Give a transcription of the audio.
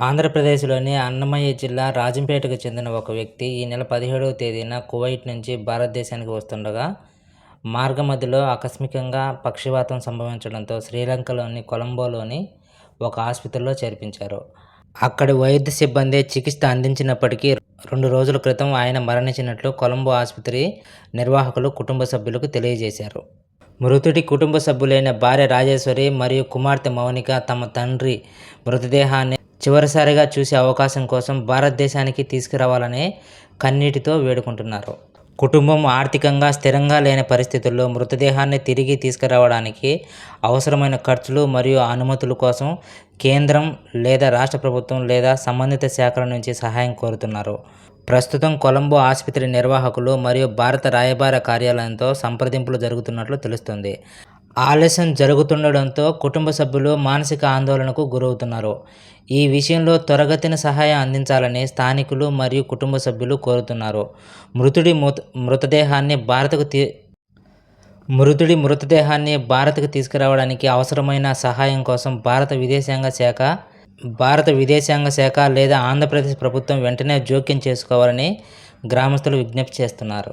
ఆంధ్రప్రదేశ్లోని అన్నమయ్య జిల్లా రాజంపేటకు చెందిన ఒక వ్యక్తి ఈ నెల పదిహేడవ తేదీన కువైట్ నుంచి భారతదేశానికి వస్తుండగా మార్గమధ్యలో ఆకస్మికంగా పక్షివాతం సంభవించడంతో శ్రీలంకలోని కొలంబోలోని ఒక ఆసుపత్రిలో చేర్పించారు. అక్కడి వైద్య సిబ్బంది చికిత్స అందించినప్పటికీ రెండు రోజుల క్రితం ఆయన మరణించినట్లు కొలంబో ఆసుపత్రి నిర్వాహకులు కుటుంబ సభ్యులకు తెలియజేశారు. మృతుడి కుటుంబ సభ్యులైన భార్య రాజేశ్వరి మరియు కుమార్తె మౌనిక తమ తండ్రి మృతదేహాన్ని చివరిసారిగా చూసే అవకాశం కోసం భారతదేశానికి తీసుకురావాలని కన్నీటితో వేడుకుంటున్నారు. కుటుంబం ఆర్థికంగా స్థిరంగా లేని పరిస్థితుల్లో మృతదేహాన్ని తిరిగి తీసుకురావడానికి అవసరమైన ఖర్చులు మరియు అనుమతుల కోసం కేంద్రం లేదా రాష్ట్ర ప్రభుత్వం లేదా సంబంధిత శాఖల నుంచి సహాయం కోరుతున్నారు. ప్రస్తుతం కొలంబో ఆసుపత్రి నిర్వాహకులు మరియు భారత రాయబార కార్యాలయంతో సంప్రదింపులు జరుగుతున్నట్లు తెలుస్తుంది. ఆలస్యం జరుగుతుండడంతో కుటుంబ సభ్యులు మానసిక ఆందోళనకు గురవుతున్నారు. ఈ విషయంలో త్వరగతిన సహాయం అందించాలని స్థానికులు మరియు కుటుంబ సభ్యులు కోరుతున్నారు. మృతుడి మృత మృతదేహాన్ని భారత్కు తీ మృతుడి మృతదేహాన్ని భారత్కు తీసుకురావడానికి అవసరమైన సహాయం కోసం భారత విదేశాంగ శాఖ భారత విదేశాంగ శాఖ లేదా ఆంధ్రప్రదేశ్ ప్రభుత్వం వెంటనే జోక్యం చేసుకోవాలని గ్రామస్తులు విజ్ఞప్తి చేస్తున్నారు.